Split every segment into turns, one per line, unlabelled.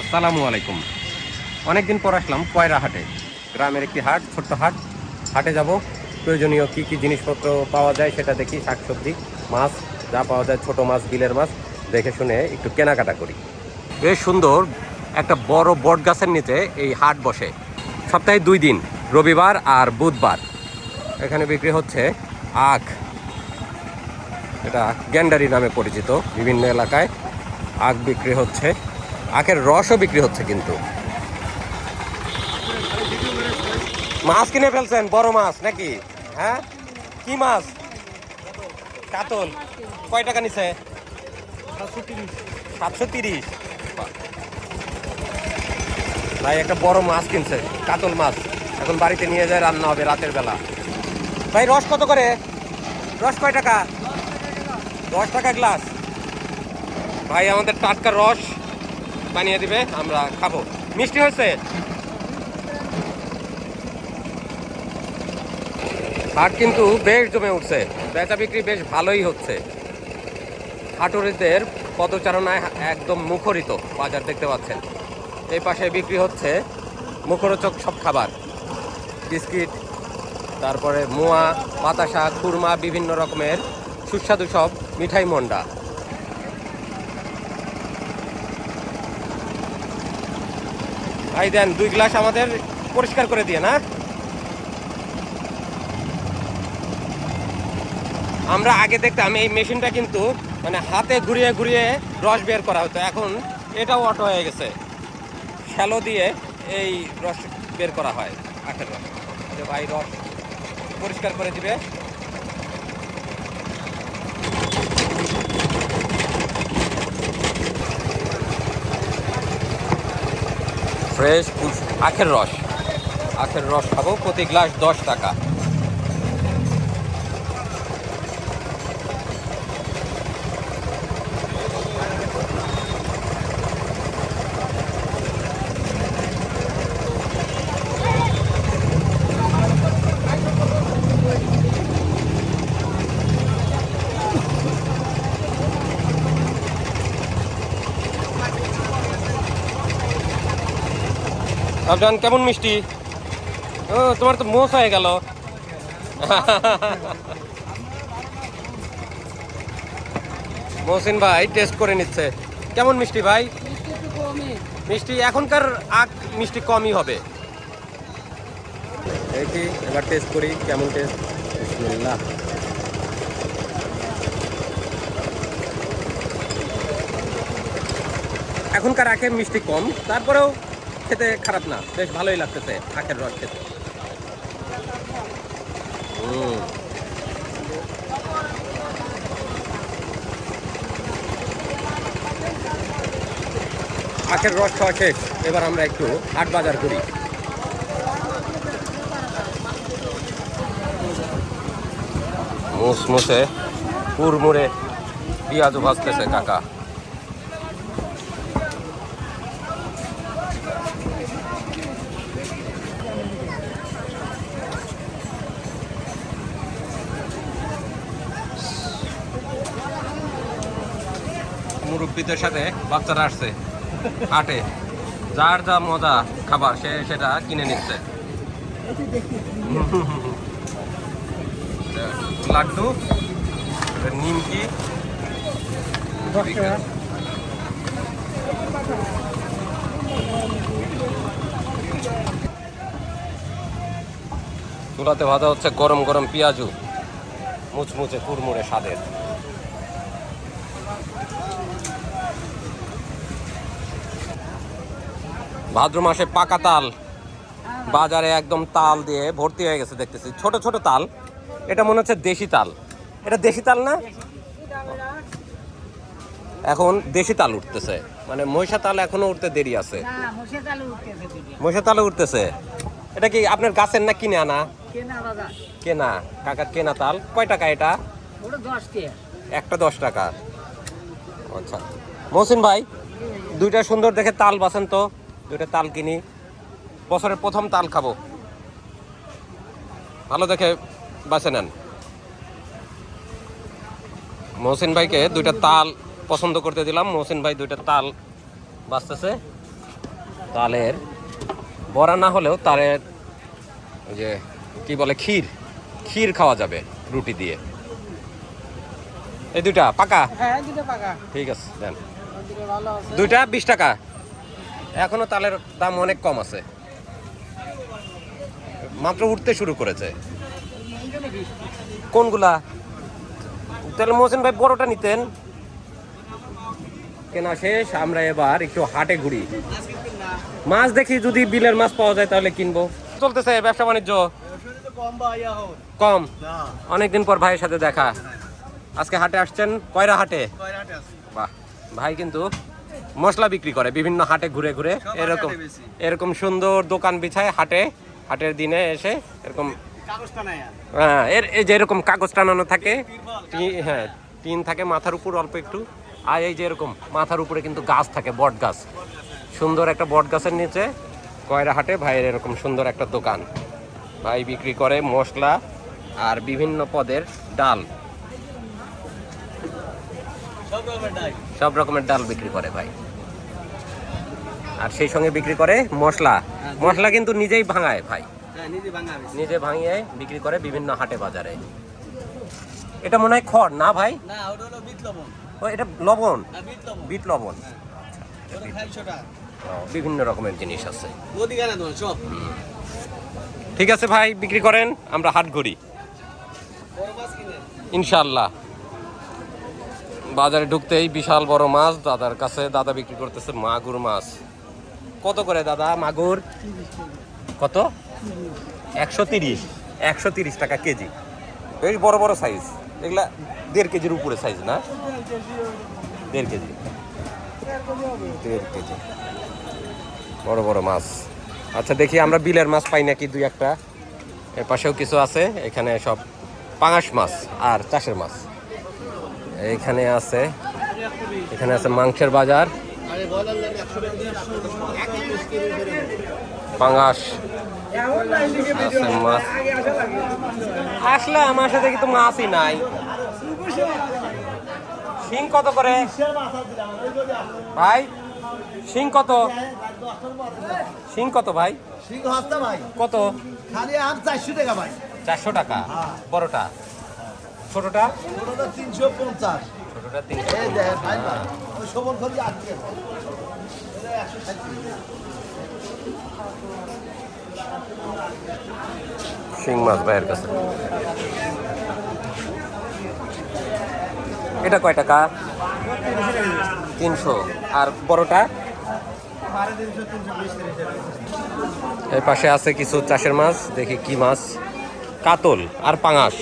আসসালামু আলাইকুম। অনেকদিন পর আসলাম কয়রা হাটে। গ্রামের একটি হাট, ছোট্ট হাট। হাটে যাব। প্রয়োজনীয় কি কি জিনিসপত্র পাওয়া যায় সেটা দেখি। শাকসবজি, মাছ, যা পাওয়া যায় ছোট মাছ, বিলের মাছ, দেখে শুনে একটু কেনাকাটা করি। বেশ সুন্দর একটা বড় বট গাছের নিচে এই হাট বসে। সপ্তাহে দুই দিন, রবিবার আর বুধবার। এখানে বিক্রি হচ্ছে আখ। এটা গ্যান্ডারি নামে পরিচিত। বিভিন্ন এলাকায় আখ বিক্রি হচ্ছে। আখের রসও বিক্রি হচ্ছে কিন্তু। মাছ কিনে ফেলছেন, বড় মাছ নাকি? হ্যাঁ? কি মাছ? কাতল। কয় টাকা নিছে? সাতশো তিরিশ। ভাই, একটা বড় মাছ কিনছে, কাতল মাছ। এখন বাড়িতে নিয়ে যায়, রান্না হবে রাতের বেলা। ভাই, রস কত করে? রস কয় টাকা? দশ টাকা গ্লাস। ভাই, আমাদের টাটকা রস বানিয়ে দিবে, আমরা খাব। মিষ্টি হয়েছে? হাট কিন্তু বেশ জমে উঠছে। বেচা বিক্রি বেশ ভালোই হচ্ছে। হাটুরিদের পদচারণায় একদম মুখরিত, বাজার দেখতে পাচ্ছেন। এই পাশে বিক্রি হচ্ছে মুখরোচক সব খাবার। বিস্কিট, তারপরে মোয়া, বাতাসা খুরমা বিভিন্ন রকমের, সুস্বাদু সব মিঠাই মন্ডা। ভাই, দেন, দুই গ্লাস আমাদের পরিষ্কার করে দিয়ে, না? আমরা আগে দেখতাম, এই মেশিনটা কিন্তু মানে হাতে ঘুরিয়ে ঘুরিয়ে রস বের করা হতো। এখন এটাও অটো হয়ে গেছে। শ্যালো দিয়ে এই রস বের করা হয়, আখের রস। ভাই, রস পরিষ্কার করে দিবে। ফ্রেশ আখের রস। আখের রস খাব প্রতি গ্লাস দশ টাকা। আফজান কেমন মিষ্টি? ও তোমার তো মোষ হয়ে গেল। মহসিন ভাই টেস্ট করে নিচ্ছে। কেমন মিষ্টি ভাই? মিষ্টি এখনকার আখ মিষ্টি কমই হবে। দেখি এবার টেস্ট করি কেমন টেস্ট বিসমিল্লাহ। এখনকার আখের মিষ্টি কম তারপরেও খেতে খারাপ না, বেশ ভালোই লাগতেছে আখের রস খেতে। আখের রস খাওয়া শেষ, এবার আমরা একটু হাট বাজার করি। মুসমুসে কুরমুড়ে পেঁয়াজও ভাজতেছে কাকা। মুরব্বীদের সাথে বাচ্চারা আসছে হাটে। যার যা মজা খাবার সে সেটা কিনে নিচ্ছে। লাড্ডু নিমকি। চুলাতে ভাজা হচ্ছে গরম গরম পেঁয়াজু। মুচমুচে কুড়মুড়ে স্বাদের। ভাদ্র মাসে পাকা তাল। বাজারে একদম তাল দিয়ে ভর্তি হয়ে গেছে দেখতেছি। ছোট ছোট তাল। এটা মনে হচ্ছে দেশি তাল। এটা দেশি তাল না? এখন দেশি তাল উঠতেছে। মানে মহিষা তাল এখনও উঠতে দেরি আছে। মহিষা তালও উঠতেছে এটা কি আপনার গাছের না কিনে আনা
কেনা
কাকার কেনা তাল। কয় টাকা এটা? একটা দশ টাকা। আচ্ছা। মহসিন ভাই দুইটা সুন্দর দেখে তাল বাসেন তো। দুইটা তাল কিনি। বছরের প্রথম তাল খাব। ভালো দেখে বাসে নেন। মহসিন ভাইকে দুইটা তাল পছন্দ করতে দিলাম। মহসিন ভাই দুইটা তাল বাঁচতেছে। তালের বড়া না হলেও তালের ওই যে কি বলে ক্ষীর ক্ষীর খাওয়া যাবে রুটি দিয়ে। এই দুইটা পাকা?
হ্যাঁ দুটো পাকা।
ঠিক আছে দেন।
আছে।
দুইটা বিশ টাকা। এখনও তালের দাম অনেক কম আছে। মাত্র উঠতে শুরু করেছে। কোনগুলা? তাহলে মোহসেন ভাই বড়টা নিতেন। কেনা শেষ আমরা এবার একটু হাটে ঘুরি। মাছ দেখি যদি বিলের মাছ পাওয়া যায় তাহলে কিনবো। চলতেছে ব্যবসা বাণিজ্য? কম? অনেকদিন পর ভাইয়ের সাথে দেখা। আজকে হাটে আসছেন? কয়রা হাটে? বাহ ভাই কিন্তু মশলা বিক্রি করে বিভিন্ন হাটে ঘুরে ঘুরে এরকম এরকম সুন্দর দোকান বিছায় হাটে হাটের দিনে এসে এরকম হ্যাঁ এর এই যে এরকম কাগজ টানানো থাকে হ্যাঁ টিন থাকে মাথার উপর অল্প একটু আর এই যে এরকম মাথার উপরে কিন্তু গাছ থাকে বট গাছ। সুন্দর একটা বট গাছের নিচে কয়রা হাটে ভাইয়ের এরকম সুন্দর একটা দোকান। ভাই বিক্রি করে মশলা আর বিভিন্ন পদের ডাল। সব রকমের ডাল বিক্রি করে ভাই। আর সেই সঙ্গে বিক্রি করে মশলা। মশলা কিন্তু নিজেই ভাঙায় ভাই। নিজে ভাঙিয়ে বিক্রি করে বিভিন্ন হাটে বাজারে। এটা মনে হয় খড় না ভাই? ও এটা লবণ? বিট লবণ। বিভিন্ন রকমের জিনিস আছে। ঠিক আছে ভাই বিক্রি করেন আমরা হাট ঘুরি। ইনশাল্লাহ বাজারে ঢুকতেই বিশাল বড় মাছ দাদার কাছে দাদা বিক্রি করতেছে মাগুর মাছ। কত করে দাদা মাগুর? কত? একশো তিরিশ। একশো তিরিশ টাকা কেজি। বেশ বড় বড় সাইজ এগুলা দেড় কেজির উপরে সাইজ না? দেড় কেজি। দেড় কেজি। বড় বড় মাছ। আচ্ছা দেখি আমরা বিলের মাছ পাই নাকি দুই একটা। এর পাশেও কিছু আছে। এখানে সব পাঙাশ মাছ আর চাষের মাছ। এইখানে আছে, এখানে আছে মাংসের বাজার। আছে মাছ আসলে আমার সাথে কিন্তু মাছই নাই। শিং কত করে? ভাই শিং কত? শিং কত ভাই? কত?
খালি আম চারশো টাকা ভাই।
চারশো টাকা বড়টা। ছোটটা
তিনশো পঞ্চাশ।
তিনশো শিং মাছ ভাইয়ের কাছে। এটা কয় টাকা? তিনশো। আর বড়টা? এর পাশে আছে কিছু চাষের মাছ দেখি কি মাছ। কাতল আর পাঙাশ।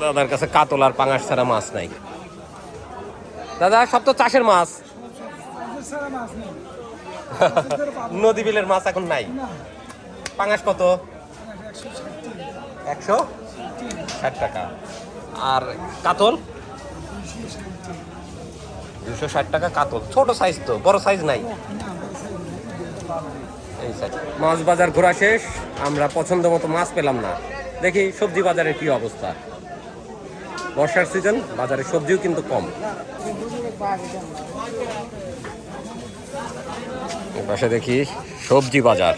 দাদার কাছে কাতল আর পাঙাশ ছাড়া মাছ নাই। দাদা সব তো চাষের মাছ। নদী বিলের মাছ এখন নাই। পাঙাশ কত? একশো? ষাট টাকা। আর কাতল? দুশো ষাট টাকা কাতল। ছোট সাইজ তো বড় সাইজ নাই। এই সাইজ মাছ বাজার ঘোরা শেষ আমরা পছন্দ মতো মাছ পেলাম না। দেখি সবজি বাজারের কি অবস্থা। বর্ষার সিজন বাজারে সবজিও কিন্তু কম। পাশে দেখি সবজি বাজার।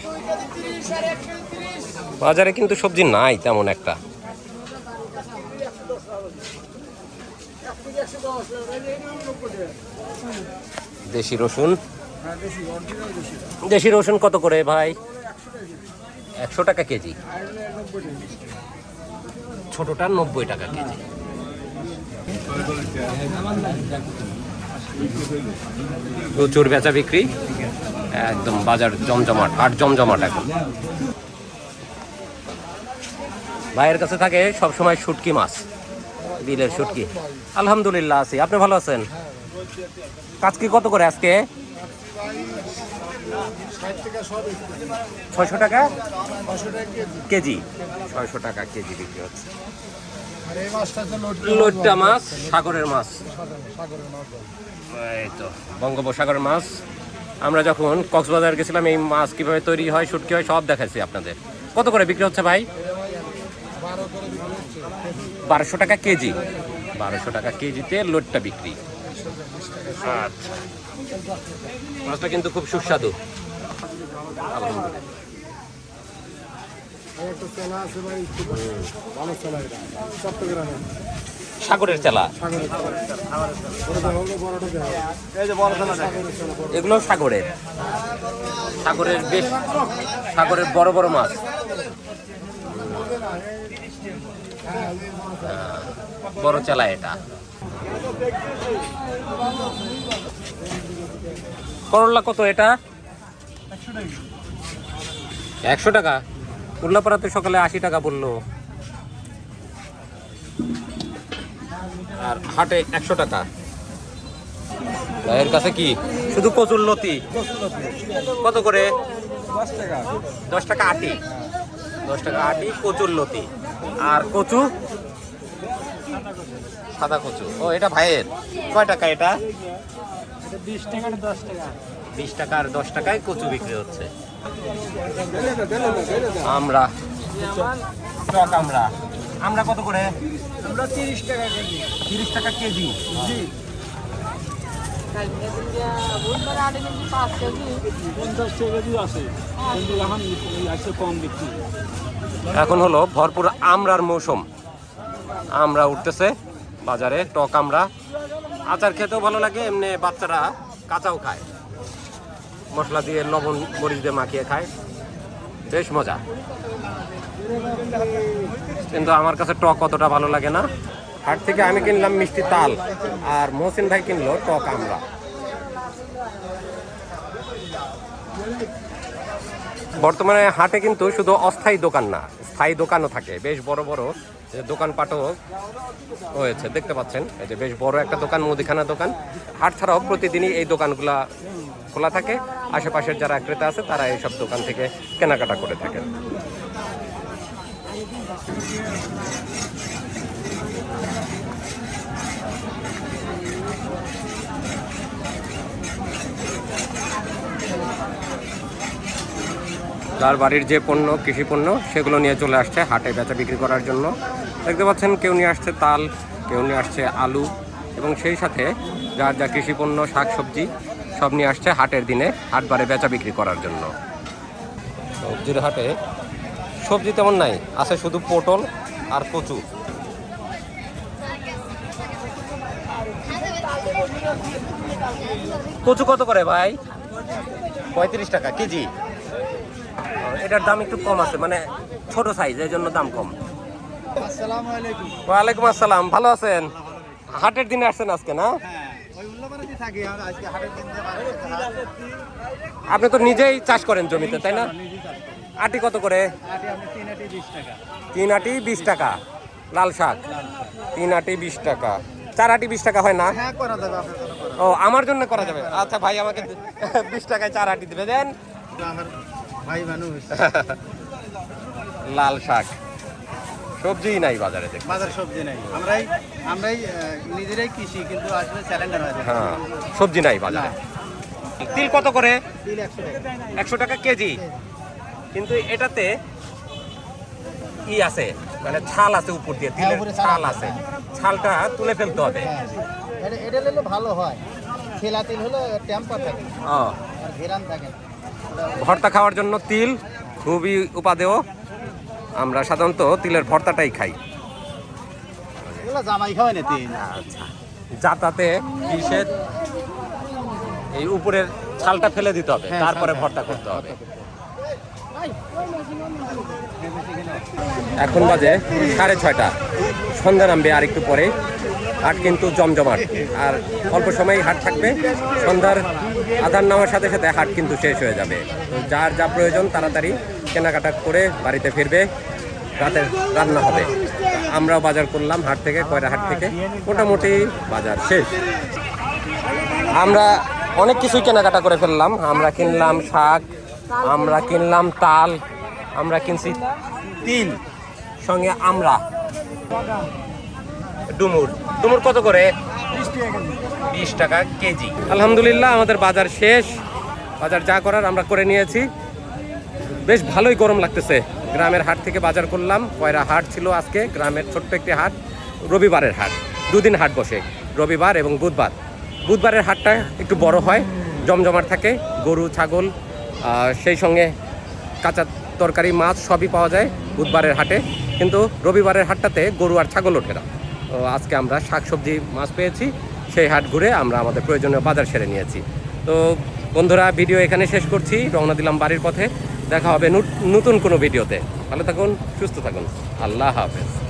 বাজারে কিন্তু সবজি নাই তেমন একটা। দেশি রসুন। দেশি রসুন কত করে ভাই? একশো টাকা কেজি। ছোটটা নব্বই টাকা কেজি। প্রচুর বেচা বিক্রি। একদম বাজার জমজমাট আর জমজমাট এখন। ভাইয়ের কাছে থাকে সবসময় সুটকি মাছ, বিলের শুটকি। আলহামদুলিল্লাহ আছি। আপনি ভালো আছেন? কাজ কি কত করে আজকে? ছয়শো টাকা? কেজি। ছয়শো টাকা কেজি বিক্রি হচ্ছে। লোট্টা মাছ। সাগরের মাছ। এই তো বঙ্গোপসাগরের মাছ। আমরা যখন কক্সবাজার গেছিলাম এই মাছ কীভাবে তৈরি হয় শুটকি হয় সব দেখাচ্ছি আপনাদের। কত করে বিক্রি হচ্ছে ভাই? বারোশো টাকা কেজি। বারোশো টাকা কেজিতে লোটটা বিক্রি। আচ্ছা। মাছটা কিন্তু খুব সুস্বাদু। সাগরের চেলা। এগুলো সাগরের। সাগরের বেশ সাগরের বড় বড় মাছ। বড় চেলা এটা। করল্লা কত এটা? একশো টাকা? উল্লাপাড়াতে সকালে আশি টাকা বলল। আর হাটে একশো টাকা। এর কাছে কি? শুধু কচুর লতি? কত করে?
দশ টাকা
আটি। দশ টাকা আটি, কচুর লতি। আর কচু? সাদা কচু। ও, এটা ভাইয়ের। কয় টাকা এটা?
বিশ টাকা দশ টাকা।
বিশ টাকা আর দশ টাকায় কচু বিক্রি হচ্ছে। আমরা। টক আমরা। আমরা কত করে?
আমরা তিরিশ টাকা কেজি।
তিরিশ টাকা কেজি?
জি। এখন
হলো ভরপুর আমরার মৌসুম। আমরা উঠতেছে বাজারে টক আমরা। আচার খেতেও ভালো লাগে এমনি বাচ্চারা কাঁচাও খায়। মশলা দিয়ে লবণ, মরিচ দিয়ে মাখিয়ে খায়। বেশ মজা। কিন্তু আমার কাছে টক অতটা ভালো লাগে না। হাট থেকে আমি কিনলাম মিষ্টি তাল, আর মহসিন ভাই কিনলো টক আমরা। বর্তমানে হাটে কিন্তু শুধু অস্থায়ী দোকান না, স্থায়ী দোকানও থাকে। বেশ বড় বড় যে দোকানপাটও হয়েছে, দেখতে পাচ্ছেন। এই যে বেশ বড় একটা দোকান, মুদিখানা দোকান। হাট ছাড়াও প্রতিদিনই এই দোকানগুলা খোলা থাকে, আশেপাশের যারা ক্রেতা আছে, তারা এইসব দোকান থেকে কেনাকাটা করে থাকেন। তার বাড়ির যে পণ্য, কৃষি পণ্য, সেগুলো নিয়ে চলে আসছে হাটে বেচা বিক্রি করার জন্য। দেখতে পাচ্ছেন, কেউ নিয়ে আসছে তাল, কেউ নিয়ে আসছে আলু, এবং সেই সাথে যার যা কৃষি পণ্য শাক সবজি সব নিয়ে আসছে হাটের দিনে হাটবারে বেচা বিক্রি করার জন্য। সবজির হাটে সবজি তেমন নাই আছে শুধু পটল আর কচু। কচু কত করে ভাই? পঁয়ত্রিশ টাকা কেজি। এটার দাম একটু কম আছে মানে ছোট সাইজ এই জন্য দাম কম।
আসসালামু
ওয়ালাইকুম আসসালাম ভালো আছেন? হাটের দিনে আসছেন আজকে না? আপনি তো নিজেই চাষ করেন জমিতে তাই না? আটি কত করে?
তিন আটি বিশ টাকা।
লাল শাক? তিন আটি বিশ টাকা। চার আটি বিশ টাকা হয় না?
হ্যাঁ
ও আমার জন্য করা যাবে? আচ্ছা ভাই আমাকে বিশ টাকায় চার আটি দেবে দেন। লাল শাক। সবজিই নাই বাজারে দেখ
বাজার সবজি নাই। আমরাই আমরাই নিজেরাই কৃষি কিন্তু আসলে স্যালেন্ডার হয়ে
হ্যাঁ সবজি নাই বাজারে। তিল কত করে?
তিল একশো টাকা।
কেজি। কিন্তু এটাতে ই আছে মানে ছাল আছে উপর দিয়ে তিলের
হ্যাঁ, উপরে ছাল
ছাল
আছে।
ছালটা তুলে ফেলতে হবে।
হ্যাঁ এটা হলে ভালো হয়। খেলা তিল হলে টেম্পার থাকে। আর ঘেরান থাকে
ভর্তা খাওয়ার জন্য তিল খুবই উপাদেয়। আমরা সাধারণত তিলের ভর্তাটাই খাই।
জামাই খাওয়াই না তিল।
আচ্ছা। যাতাতে কিসের এই উপরের ছালটা ফেলে দিতে হবে
হ্যাঁ,
তারপরে ভর্তা করতে হবে। এখন বাজে সাড়ে ছয়টা। সন্ধ্যা নামবে আর একটু পরে। হাট কিন্তু জমজমাট। আর অল্প সময় হাট থাকবে। সন্ধ্যার আধার নামার সাথে সাথে হাট কিন্তু শেষ হয়ে যাবে। তো যার যা প্রয়োজন তাড়াতাড়ি কেনাকাটা করে বাড়িতে ফিরবে, রাতের রান্না হবে। আমরাও বাজার করলাম হাট থেকে কয়টা হাট থেকে। মোটামুটি বাজার শেষ। আমরা অনেক কিছুই কেনাকাটা করে ফেললাম। আমরা কিনলাম শাক, আমরা কিনলাম তাল, আমরা কিনছি তিল, সঙ্গে আমরা ডুমুর। ডুমুর কত করে? বিশ টাকা কেজি। আলহামদুলিল্লাহ, আমাদের বাজার শেষ। বাজার যা করার আমরা করে নিয়েছি। বেশ ভালোই গরম লাগতেছে। গ্রামের হাট থেকে বাজার করলাম, কয়রা হাট ছিল আজকে, গ্রামের ছোট্ট একটি হাট, রবিবারের হাট। দুদিন হাট বসে, রবিবার এবং বুধবার। বুধবারের হাটটা একটু বড় হয়, জমজমাট থাকে, গরু, ছাগল সেই সঙ্গে কাঁচা তরকারি, মাছ সবই পাওয়া যায় বুধবারের হাটে। কিন্তু রবিবারের হাটটাতে গরু আর ছাগল ওঠে না। তো আজকে আমরা শাকসবজি, মাছ পেয়েছি, সেই হাট ঘুরে আমরা আমাদের প্রয়োজনীয় বাজার সেরে নিয়েছি। তো বন্ধুরা, ভিডিও এখানে শেষ করছি, রওনা দিলাম বাড়ির পথে। দেখা হবে নতুন কোনো ভিডিওতে। ভালো থাকুন সুস্থ থাকুন। আল্লাহ হাফেজ।